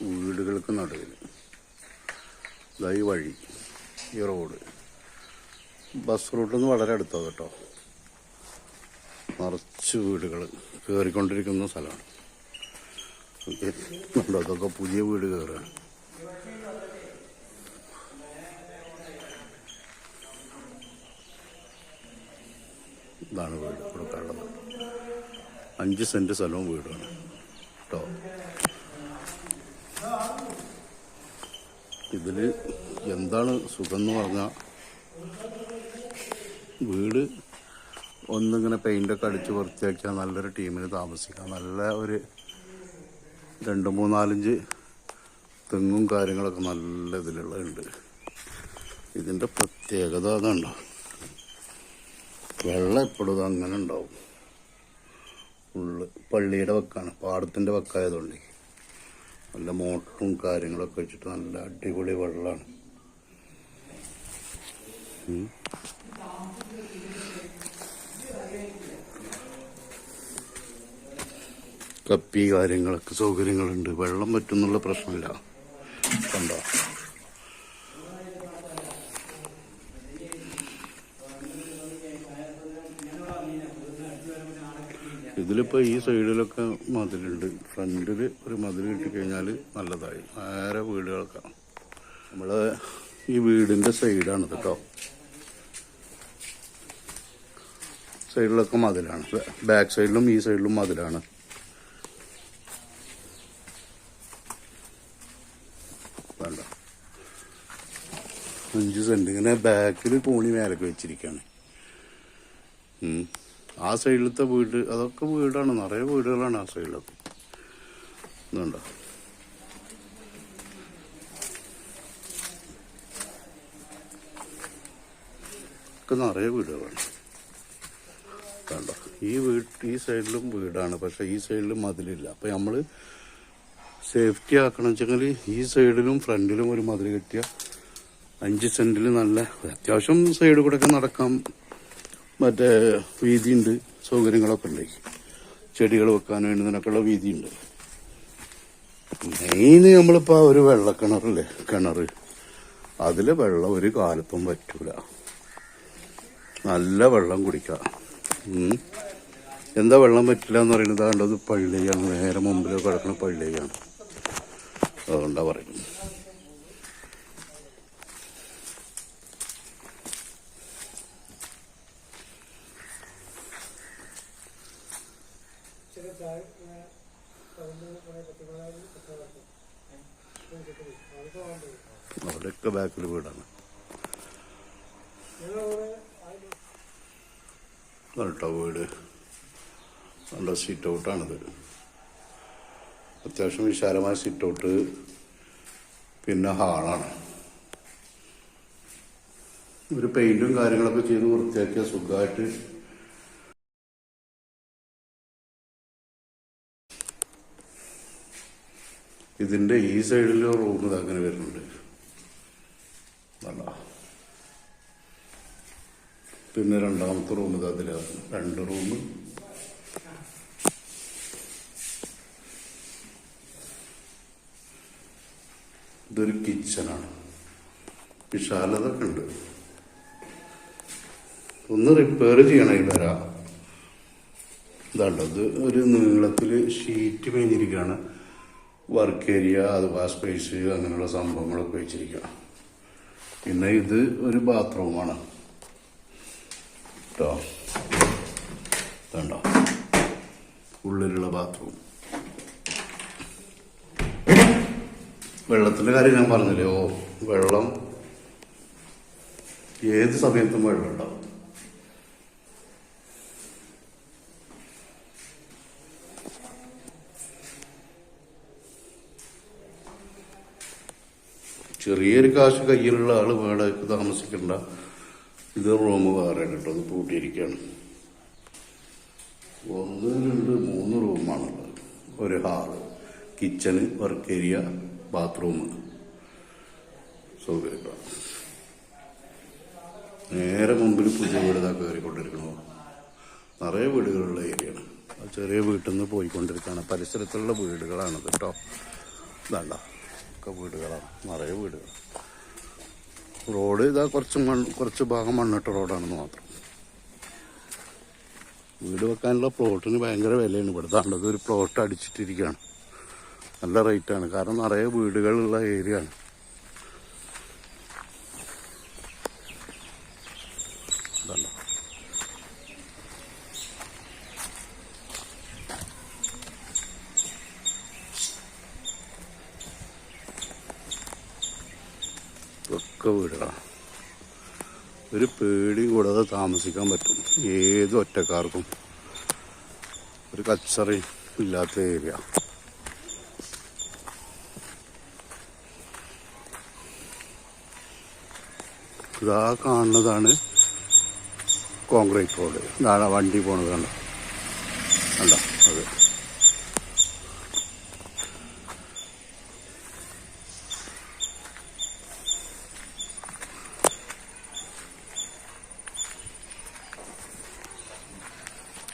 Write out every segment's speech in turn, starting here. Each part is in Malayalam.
വീടുകൾക്ക് നടുവിൽ. ഇതായി വഴി ഈ റോഡ്. ബസ് റൂട്ടിൽ നിന്ന് വളരെ അടുത്താണ് കേട്ടോ. നിറച്ച് വീടുകൾ കയറിക്കൊണ്ടിരിക്കുന്ന സ്ഥലമാണ്. അതൊക്കെ പുതിയ വീട് കയറുകയാണ് ഇതാണ് വീട് കൊടുക്കാനുള്ളത്. അഞ്ച് സെന്റ് സ്ഥലവും വീടാണ്. ഇതിൽ എന്താണ് സുഖം എന്ന് പറഞ്ഞാൽ വീട് ഒന്നിങ്ങനെ പെയിന്റൊക്കെ അടിച്ച് വൃത്തിയാക്കിയാൽ നല്ലൊരു ടീമിന് താമസിക്കാം. നല്ല ഒരു രണ്ട് മൂന്നാലഞ്ച് തെങ്ങും കാര്യങ്ങളൊക്കെ നല്ല ഇതിലുള്ളതുണ്ട് ഇതിന്റെ പ്രത്യേകത അതുണ്ടോ വെള്ളം എപ്പോഴും അങ്ങനെ ഉണ്ടാവും. ഫുള്ള് പള്ളിയുടെ വക്കാണ് പാടത്തിന്റെ വക്കായതുകൊണ്ട്. നല്ല മോട്ടറും കാര്യങ്ങളൊക്കെ വെച്ചിട്ട് നല്ല അടിപൊളി വെള്ളമാണ് കപ്പി കാര്യങ്ങളൊക്കെ സൗകര്യങ്ങളുണ്ട്. വെള്ളം പറ്റുന്നുള്ള പ്രശ്നമില്ല. കണ്ടോ? ഇതിലിപ്പോ ഈ സൈഡിലൊക്കെ മതിലുണ്ട്. ഫ്രണ്ടിൽ ഒരു മതിൽ കിട്ടിക്കഴിഞ്ഞാൽ നല്ലതായി. നേരെ വീടുകളൊക്കെ. നമ്മൾ ഈ വീടിന്റെ സൈഡാണ് കേട്ടോ സൈഡിലൊക്കെ മതിലാണ്. ബാക്ക് സൈഡിലും ഈ സൈഡിലും മതിലാണ്. വേണ്ട. അഞ്ച് സെന്റ് ഇങ്ങനെ ബാക്കിൽ കോണി മേലൊക്കെ വെച്ചിരിക്കുകയാണ്. ആ സൈഡിലത്തെ വീട് അതൊക്കെ വീടാണ്. നിറയെ വീടുകളാണ് ആ സൈഡിലൊക്കെ. ഇതുണ്ടോ? ഒക്കെ നിറയെ വീടുകളാണ്. കണ്ടോ? ഈ വീട് ഈ സൈഡിലും വീടാണ് പക്ഷെ ഈ സൈഡിലും മതിലില്ല. അപ്പൊ നമ്മൾ സേഫ്റ്റി ആക്കണം വെച്ചെങ്കിൽ ഈ സൈഡിലും ഫ്രണ്ടിലും ഒരു മതിൽ കെട്ടിയ അഞ്ച് സെന്റിൽ നല്ല അത്യാവശ്യം സൈഡ് കൂടെ ഒക്കെ നടക്കാം. മറ്റേ വീതിയുണ്ട് സൗകര്യങ്ങളൊക്കെ ഉണ്ട്. ചെടികൾ വെക്കാൻ വേണ്ടുന്നതിനൊക്കെയുള്ള വീതിയുണ്ട്. മെയിൻ നമ്മളിപ്പോ ഒരു വെള്ളക്കിണറില്ലേ കിണർ. അതിൽ വെള്ളം ഒരു കാലത്തും പറ്റൂല നല്ല വെള്ളം കുടിക്കുക എന്താ വെള്ളം പറ്റില്ല എന്ന് പറയുന്നത് കണ്ടത് പള്ളിയാണ് നേരെ മുമ്പിൽ കിടക്കുന്ന പള്ളിയാണ്. അതുകൊണ്ടാണ് പറയുന്നത്. അവിടെയൊക്കെ ബാക്കിൽ വീടാണ്. കേട്ടോ വീട്? നല്ല സീറ്റ് ഔട്ടാണിത് അത്യാവശ്യം വിശാലമായ സീറ്റ് ഔട്ട് പിന്നെ ഹാളാണ് ഒരു പെയിന്റും കാര്യങ്ങളൊക്കെ ചെയ്ത് വൃത്തിയാക്കിയ സുഖമായിട്ട് ഇതിന്റെ ഈ സൈഡിൽ റൂം അങ്ങനെ വരുന്നുണ്ട് നല്ല പിന്നെ രണ്ടാമത്തെ റൂം ഇത് അതിലാണ് രണ്ട് റൂം ഇതൊരു കിച്ചനാണ് വിശാലത ഒക്കെ ഉണ്ട്. ഒന്ന് റിപ്പയർ ചെയ്യണം വരാം. ഇതാണ്ടോ ഇത് ഒരു നീളത്തിൽ ഷീറ്റ് മേഞ്ഞിരിക്കുകയാണ്. വർക്ക് ഏരിയ അഥവാ സ്പേസ് അങ്ങനെയുള്ള സംഭവങ്ങളൊക്കെ വെച്ചിരിക്കുക പിന്നെ ഇത് ഒരു ബാത്റൂമാണ് കേട്ടോ കണ്ടോ ഉള്ളിലുള്ള ബാത്റൂം വെള്ളത്തിന്റെ കാര്യം ഞാൻ പറഞ്ഞില്ലേ? ഓ വെള്ളം ഏത് സമയത്തും വെള്ളം ഉണ്ടാവും. ചെറിയൊരു കാശ് കയ്യിലുള്ള ആൾ വേടക്ക് താമസിക്കണ്ട. ഇത് റൂം വേറെ കേട്ടോ അത് പൂട്ടിയിരിക്കുകയാണ്. ഒന്ന് രണ്ട് മൂന്ന് റൂമാണുള്ളത്. ഒരു hall kitchen work area bathroom. സൗകര്യങ്ങൾ നേരെ മുമ്പിൽ പുതിയ വീട് ഇതാ കയറിക്കൊണ്ടിരിക്കണോ നിറയെ വീടുകളുള്ള ഏരിയയാണ്. ആ ചെറിയ വീട്ടിൽ നിന്ന് പോയിക്കൊണ്ടിരിക്കുകയാണ്. പരിസരത്തുള്ള വീടുകളാണ് കേട്ടോ. ഇതണ്ട ഒക്കെ വീടുകളാണ് നിറയെ വീടുകൾ റോഡ് ഇതാ കുറച്ച് മണ്ണ് കുറച്ച് ഭാഗം മണ്ണിട്ട റോഡാണെന്ന് മാത്രം. വീട് വെക്കാനുള്ള പ്ലോട്ടിന് ഭയങ്കര വിലയാണ്. ഇവിടെ താണ്ടത് ഒരു പ്ലോട്ട് അടിച്ചിട്ടിരിക്കുകയാണ്. നല്ല റേറ്റാണ്. കാരണം നിറയെ വീടുകളുള്ള ഏരിയ ആണ് ഒക്കെ വീടുകളാണ് ഒരു പേടി കൂടാതെ താമസിക്കാൻ പറ്റും. ഏത് ഒറ്റക്കാർക്കും. ഒരു കച്ചറയും ഇല്ലാത്ത ഏരിയ. ഇതാ കാണുന്നതാണ് കോൺക്രീറ്റ് റോഡ്. ഇതാണ് വണ്ടി പോണത് കണ്ട? കണ്ട? അത്.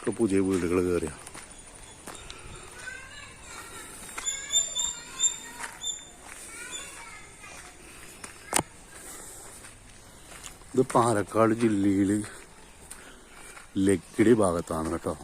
ഒക്കെ പുതിയ വീടുകൾ കയറിയ ഇത് പാലക്കാട് ജില്ലയിൽ ലക്കിടി ഭാഗത്താണ് കേട്ടോ.